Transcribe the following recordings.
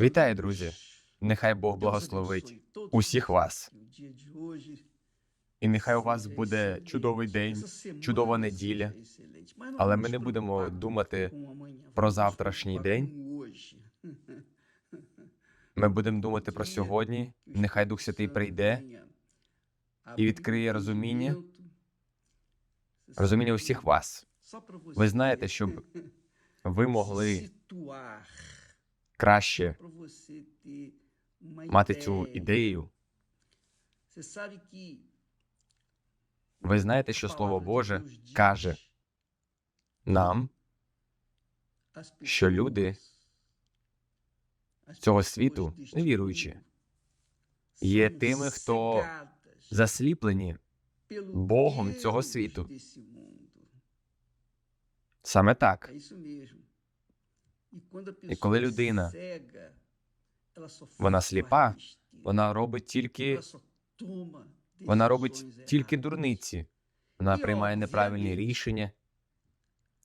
Вітаю, друзі! Нехай Бог благословить усіх вас. І нехай у вас буде чудовий день, чудова неділя. Але ми не будемо думати про завтрашній день. Ми будемо думати про сьогодні. Нехай Дух Святий прийде і відкриє розуміння, розуміння усіх вас. Ви знаєте, щоб Ви могли краще мати цю ідею. ідею. Ви знаєте, що Слово Боже каже нам, що люди цього світу, невіруючі, є тими, хто засліплені Богом цього світу. Саме так. І коли людина вона сліпа, Вона робить тільки вона робить тільки дурниці. Вона приймає неправильні рішення.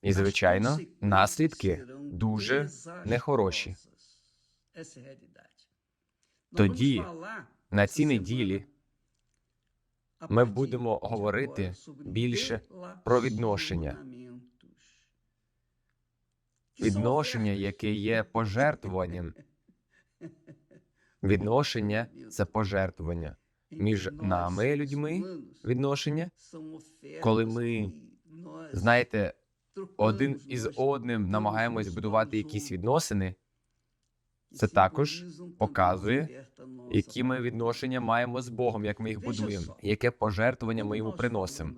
І, звичайно, наслідки дуже нехороші. Тоді На цій неділі ми будемо говорити більше про відношення. Відношення, яке є пожертвуванням. Відношення це пожертвування. між нами, людьми, Відношення, коли ми, знаєте, один із одним намагаємось будувати якісь відносини, це також показує, які ми відношення маємо з Богом, як ми їх будуємо, яке пожертвування ми йому приносимо.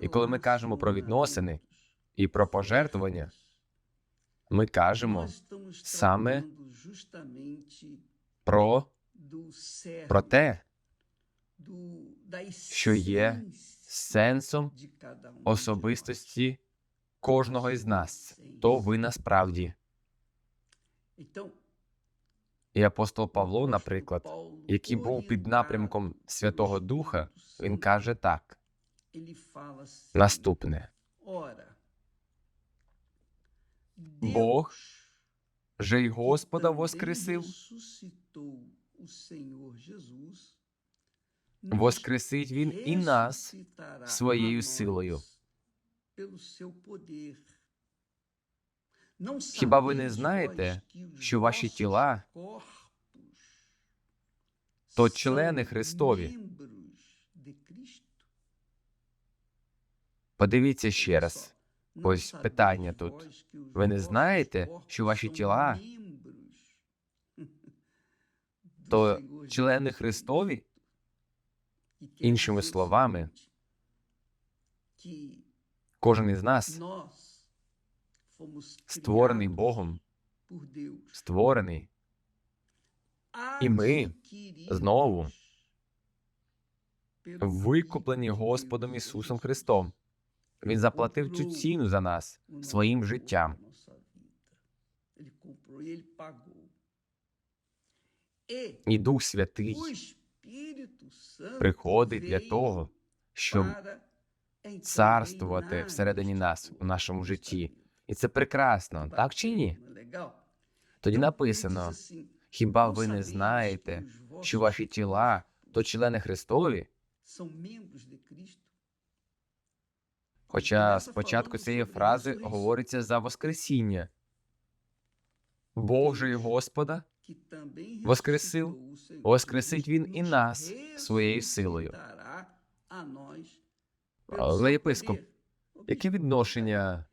І коли ми кажемо про відносини і про пожертвування, ми кажемо саме про, про те, що є сенсом особистості кожного із нас. То ви насправді. І апостол Павло, наприклад, який був під напрямком Святого Духа, він каже так: наступне: Бог же й Господа воскресив, воскресить він і нас своєю силою. Хіба ви не знаєте, що ваші тіла то члени Христові? Подивіться ще раз. Ось питання тут. Ви не знаєте, що ваші тіла то члени Христові? Іншими словами, Кожен із нас створений Богом, створений і ми знову викуплені Господом Ісусом Христом. Він заплатив цю ціну за нас своїм життям. І Дух Святий приходить для того, щоб царствувати всередині нас у нашому житті. І це прекрасно, так чи ні? Тоді написано: хіба ви не знаєте, що ваші тіла то члени Христові? Хоча спочатку цієї фрази говориться за Воскресіння. Бог же Господа воскресив, воскресить Він і нас своєю силою. Але єпископ, яке відношення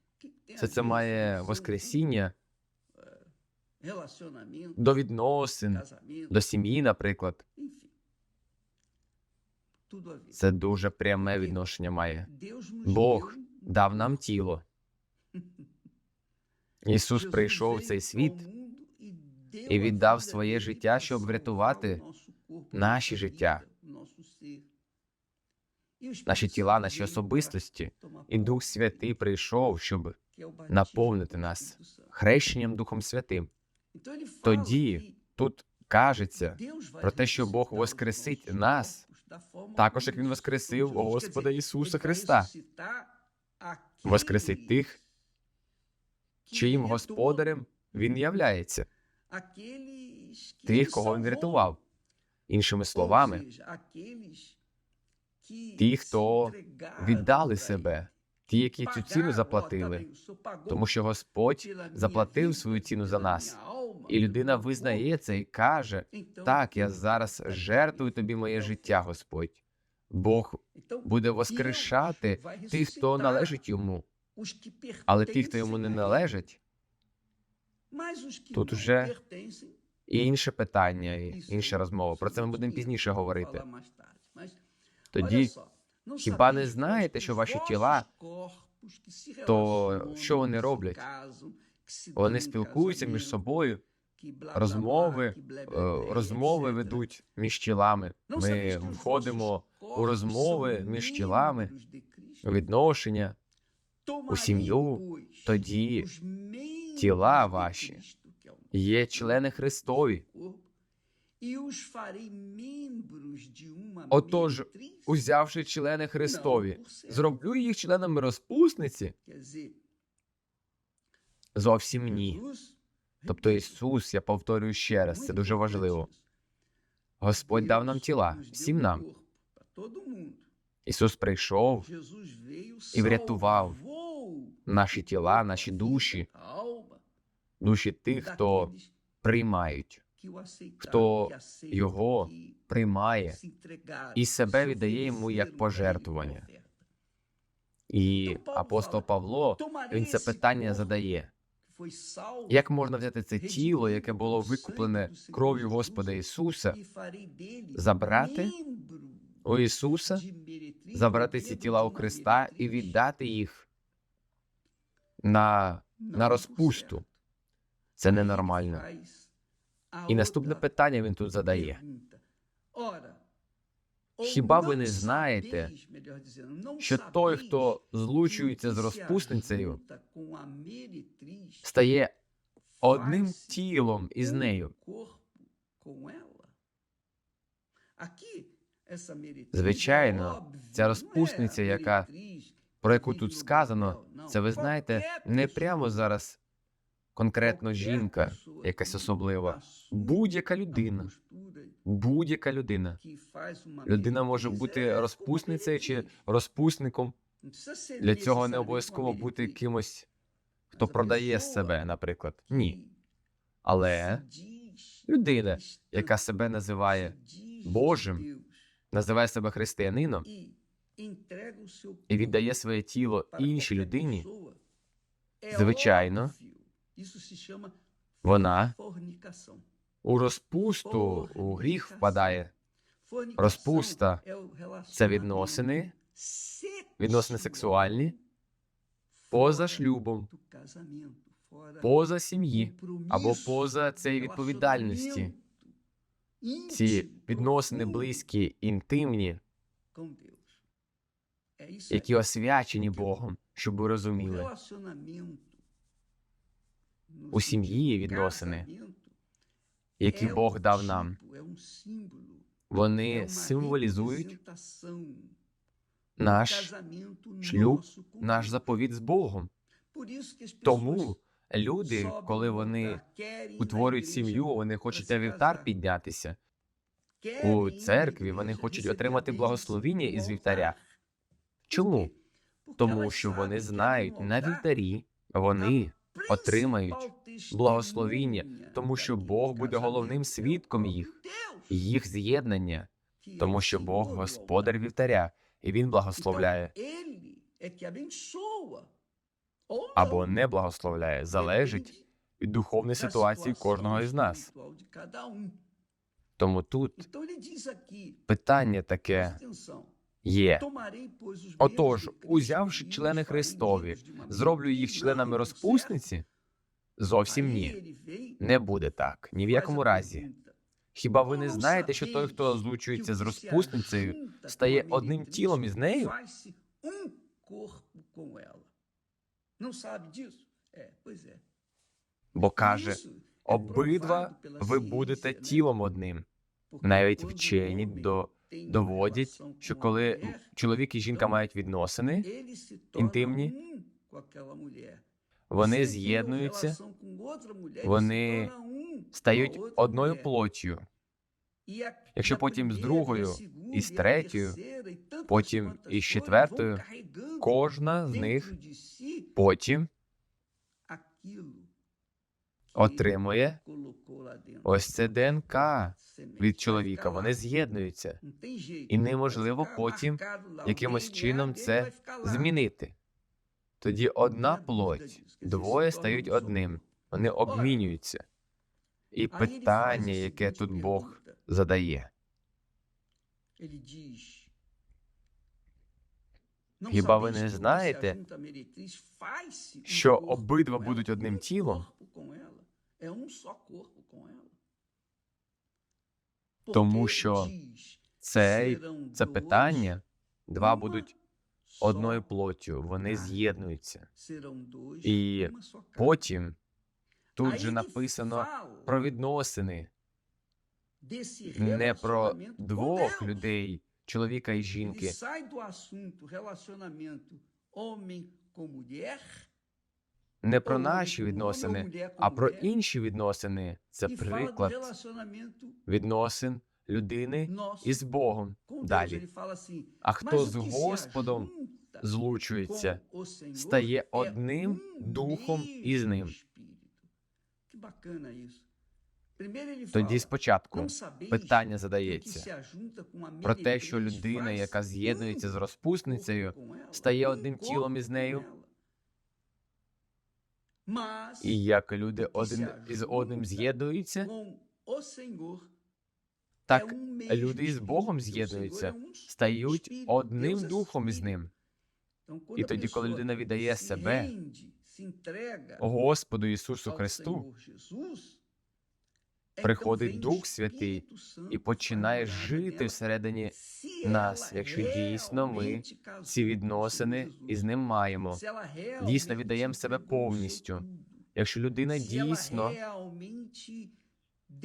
це це має Воскресіння до відносин, до сім'ї, наприклад? Це дуже пряме відношення має. Бог дав нам тіло. Ісус прийшов в цей світ і віддав своє життя, щоб врятувати наші життя, наші тіла, наші особистості. І Дух Святий прийшов, щоб наповнити нас хрещенням Духом Святим. Тоді тут кажеться про те, що Бог воскресить нас, також як Він воскресив Господа Ісуса Христа, воскресить тих, чиїм господарем Він являється. тих, кого він врятував. Іншими словами, ті, хто віддали себе, ті, які цю ціну заплатили, тому що Господь заплатив свою ціну за нас. І людина визнає це і каже: так, я зараз жертвую тобі моє життя, Господь. Бог буде воскрешати тих, хто належить йому, але ті, хто йому не належить, тут уже і інше питання, і інша розмова. Про це ми будемо пізніше говорити. Тоді хіба не знаєте, що ваші тіла, то що вони роблять? Вони спілкуються між собою, розмови, е, розмови ведуть між тілами. Ми входимо у розмови між тілами, у відношення, у сім'ю. Тоді тіла ваші є члени Христові. Отож, узявши члени Христові, зроблю їх членами розпусниці? Зовсім ні. Тобто Ісус, я повторюю ще раз, це дуже важливо. Господь дав нам тіла, всім нам. Ісус прийшов і врятував наші тіла, наші душі, душі тих, хто приймають, хто його приймає і себе віддає йому як пожертвування. І апостол Павло він це питання задає: як можна взяти це тіло, яке було викуплене кров'ю Господа Ісуса, забрати у Ісуса, забрати ці тіла у Христа і віддати їх на, на розпусту? Це ненормально. І наступне питання він тут задає: Хіба ви не знаєте, що той, хто злучується з розпусницею, стає одним тілом із нею? Звичайно, ця розпусниця, яка Про яку тут сказано, це ви знаєте, не прямо зараз конкретно жінка, якась особлива. Будь-яка людина, будь-яка людина. Людина може бути розпусницею чи розпусником. Для цього не обов'язково бути кимось, хто продає себе, наприклад. Ні. Але людина, яка себе називає Божим, називає себе християнином і віддає своє тіло іншій людині, звичайно, вона у розпусту, у гріх впадає. Розпуста Це відносини, відносини сексуальні, поза шлюбом, поза сім'ї або поза цієї відповідальності. Ці відносини близькі, інтимні, які освячені Богом, щоб ви розуміли. У сім'ї відносини, які Бог дав нам. Вони символізують наш шлюб, наш заповіт з Богом. Тому люди, коли вони утворюють сім'ю, вони хочуть на вівтар піднятися. У церкві вони хочуть отримати благословіння із вівтаря. Чому? Тому що вони знають, на вівтарі вони отримають благословіння, тому що Бог буде головним свідком їх, їх з'єднання, тому що Бог господар вівтаря, і він благословляє або не благословляє, залежить від духовної ситуації кожного із нас. Тому тут питання таке є. Отож, узявши члени Христові, зроблю їх членами розпусниці? Зовсім ні. Не буде так, ні в якому разі. Хіба ви не знаєте, що той, хто злучується з розпусницею, стає одним тілом із нею? Бо каже, обидва ви будете тілом одним. Навіть вчені до, доводять, що коли чоловік і жінка мають відносини, інтимні, вони з'єднуються, вони стають одною плоттю. Якщо потім з другою, і з третьою, потім із четвертою, Кожна з них потім отримує ось це ДНК від чоловіка. Вони з'єднуються, і неможливо потім якимось чином це змінити. Тоді одна плоть, двоє стають одним, вони обмінюються. І питання, яке тут Бог задає, Хіба ви не знаєте, що обидва будуть одним тілом? Тому що цей це питання, два будуть одною плоттю, вони з'єднуються. І потім тут же написано про відносини, не про двох людей, чоловіка і жінки, не про наші відносини, а про інші відносини. Це e приклад відносин людини із Богом. Далі. А хто з Господом злучується, стає одним um духом із ним. Тоді спочатку питання задається про те, що людина, яка з'єднується з um розпусницею, стає um одним тілом із нею, і як люди один із одним з'єднуються, так um люди espírito, Богом з'єднуються, um стають одним духом espírito. ним. І тоді, коли людина віддає себе Господу Ісусу Христу, приходить Дух Святий і починає жити всередині нас, якщо дійсно ми ці відносини із ним маємо. Дійсно віддаємо себе повністю. Якщо людина дійсно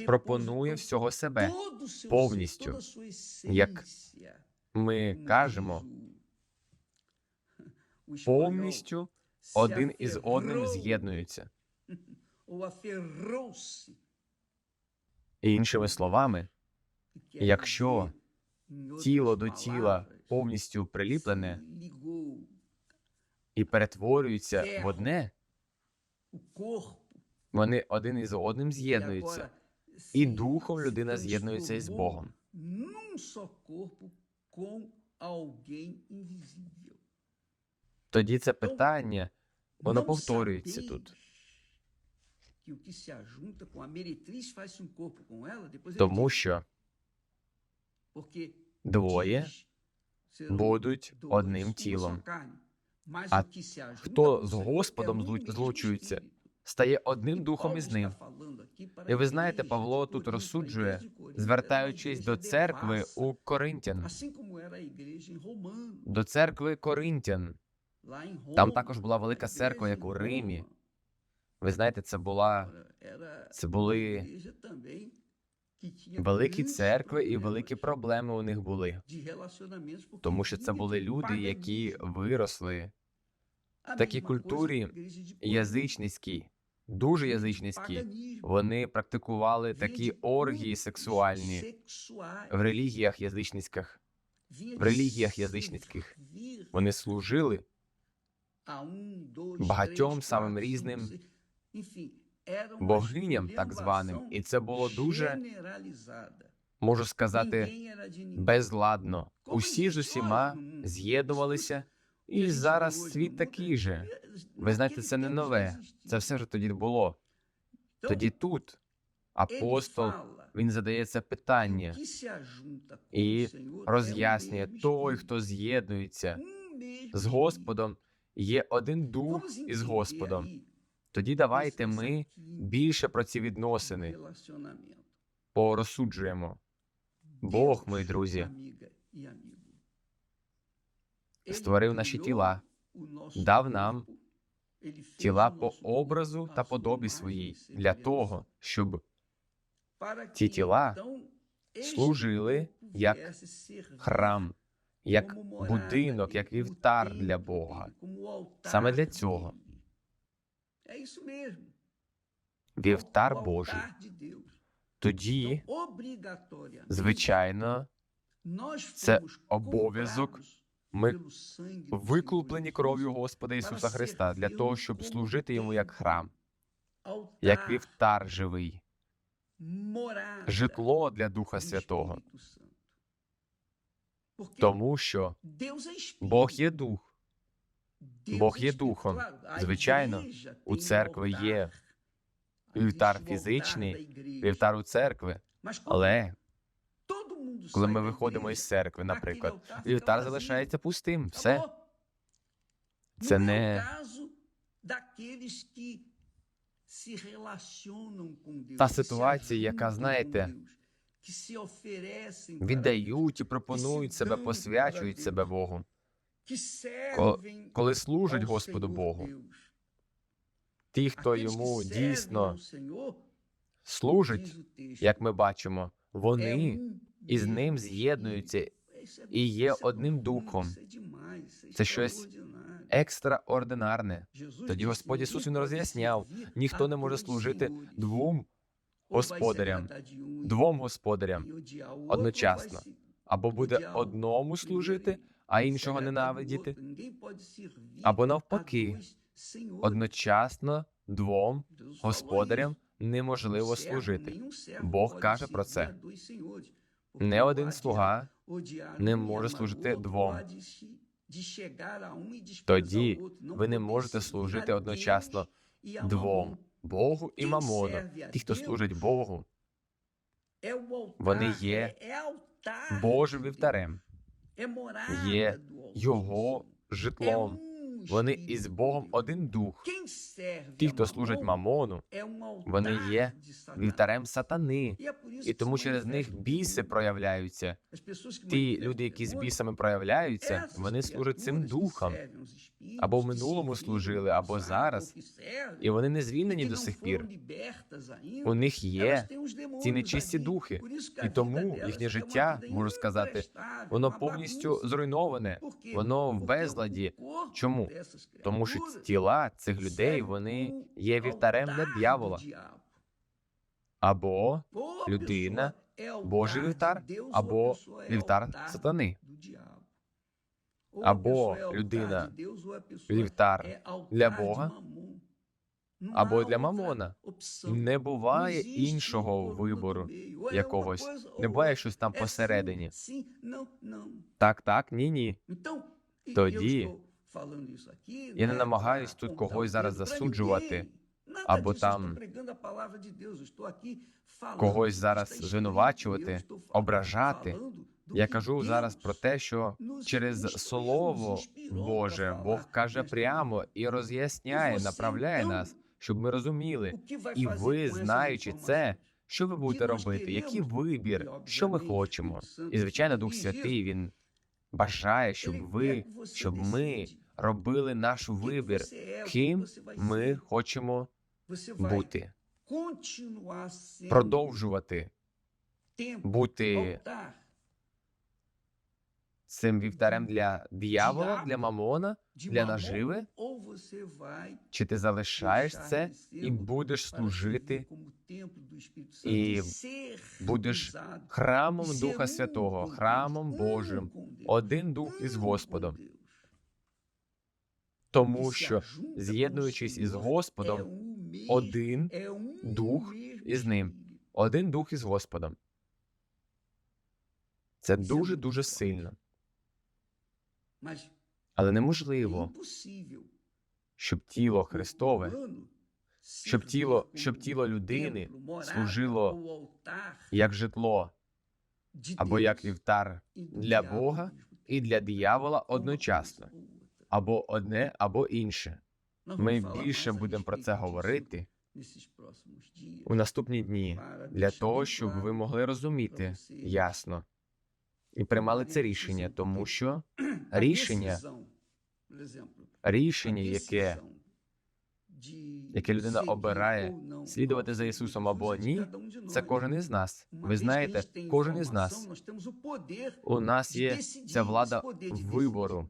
пропонує всього себе, повністю, як ми кажемо, повністю один із одним з'єднуються. І іншими словами, якщо тіло до тіла повністю приліплене і перетворюється в одне, вони один із одним з'єднуються. І духом людина з'єднується із Богом. Тоді це питання, воно повторюється тут. Тому що двоє будуть одним тілом. А хто з Господом злучується, стає одним духом із ним. І ви знаєте, Павло тут розсуджує, звертаючись до церкви у Коринтян, до церкви Коринтян. Там також була велика церква, як у Римі. Ви знаєте, це була це були великі церкви і великі проблеми у них були, тому що це були люди, які виросли в такій культурі язичницькій, дуже язичницькій. Вони практикували такі оргії сексуальні в релігіях язичницьких. В релігіях язичницьких. Вони служили багатьом самим різним богиням, так званим, і це було дуже, можу сказати, Ninguém era de ninguém. безладно. Усі ж усіма з'єднувалися, і зараз світ такий же. Ви знаєте, це не нове. Це все ж тоді було. Тоді тут апостол він задає це питання і роз'яснює той, хто з'єднується з Господом, є один дух із Господом. Тоді давайте ми більше про ці відносини порозсуджуємо. Бог, мої друзі, створив наші тіла, дав нам тіла по образу та подобі своїй для того, щоб ці тіла служили як храм, як будинок, як вівтар для Бога. Саме для цього. Вівтар Божий, тоді, звичайно, це обов'язок. Ми викуплені кров'ю Господа Ісуса Христа для того, щоб служити йому як храм, як вівтар живий, житло для Духа Святого, тому що Бог є дух. Бог є духом. Звичайно, у церкви є вівтар фізичний, вівтар у церкви, але коли ми виходимо із церкви, наприклад, вівтар залишається пустим. Все. це не та ситуація, яка, знаєте, віддають і пропонують себе, посвячують себе Богу, коли служать Господу Богу. Ті, хто йому дійсно служить, як ми бачимо, вони із ним з'єднуються і є одним духом. Це щось екстраординарне. Тоді Господь Ісус він роз'ясняв, ніхто не може служити двом господарям, двом господарям одночасно. Або буде одному служити, а іншого ненавидіти, або навпаки, одночасно двом господарям неможливо служити. Бог каже про це. Не один слуга не може служити двом. Тоді ви не можете служити одночасно двом Богу і Мамону. Ті, хто служить Богу, вони є Божим вівтарем, є його житлом. Вони із Богом один дух. Ті, хто служить Мамону, вони є вівтарем сатани, і тому через них біси проявляються. Ті люди, які з бісами проявляються, вони служать цим духом. Або в минулому служили, або зараз, і вони не звільнені до сих пір. У них є ці нечисті духи, і тому їхнє життя, можу сказати, воно повністю зруйноване, воно в безладі. Чому? Тому що тіла цих людей вони є вівтарем для дьявола. Або людина, Божий вівтар, або вівтар сатани. Або людина Вівтар для Бога, або для мамона. Не буває іншого вибору якогось. Не буває щось там посередині. Так, так, ні, ні. Тоді Я не намагаюсь тут когось зараз засуджувати, або там когось зараз звинувачувати, ображати. Я кажу зараз про те, що через Слово Боже Бог каже прямо і роз'ясняє, направляє нас, щоб ми розуміли. І ви, знаючи це, що ви будете робити, який вибір, що ми хочемо. І звичайно, Дух Святий він бажає, щоб ви, щоб ми робили наш вибір, ким ми хочемо бути, продовжувати бути цим вівтарем для диявола, для мамона, для наживи. Чи ти залишаєш це і будеш служити і будеш храмом Духа Святого, храмом Божим, один дух із Господом, тому що, з'єднуючись із Господом, один дух із ним, один дух із Господом. Це дуже дуже сильно, але неможливо, щоб тіло Христове, щоб тіло, щоб тіло людини служило як житло або як вівтар для Бога і для диявола одночасно, або одне, або інше. Ми більше будемо про це говорити у наступні дні для того, щоб ви могли розуміти ясно і приймали це рішення, тому що рішення, рішення, яке, яке людина обирає слідувати за Ісусом або ні, це кожен із нас. Ви знаєте, кожен із нас. У нас є ця влада вибору.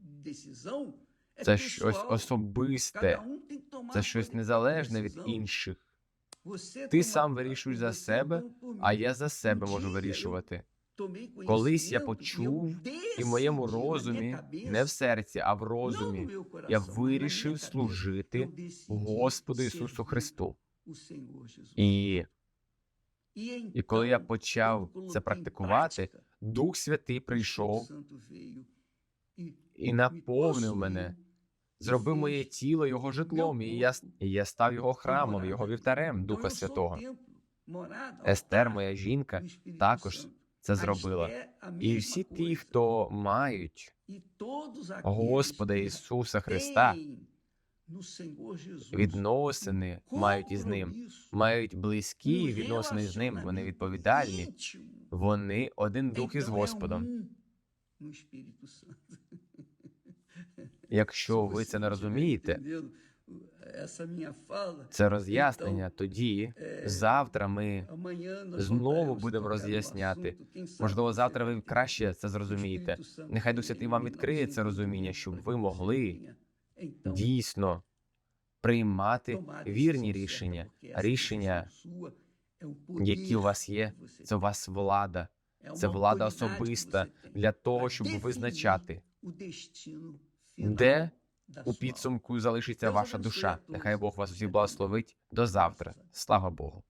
Це щось особисте, це щось незалежне від інших. Ти сам вирішуєш за себе, а я за себе можу вирішувати. Колись я почув, і в моєму розумі, не в серці, а в розумі, я вирішив служити Господу Ісусу Христу. І І коли я почав це практикувати, Дух Святий прийшов і наповнив мене, зробив моє тіло його житлом, і я, і я став його храмом, його вівтарем Духа Святого. Естер, моя жінка, також це зробила. І всі ті, хто мають Господа Ісуса Христа, відносини мають із ним, мають близькі відносини з ним, вони відповідальні, вони один дух із Господом. Якщо ви це не розумієте, це роз'яснення, тоді завтра ми знову будемо роз'ясняти. Можливо, завтра ви краще це зрозумієте. Нехай Дух Святий вам відкриє це розуміння, щоб ви могли дійсно приймати вірні рішення, рішення, які у вас є. Це у вас влада, це влада особиста для того, щоб визначати, де у підсумку залишиться ваша душа. Нехай Бог вас усіх благословить. До завтра. Слава Богу.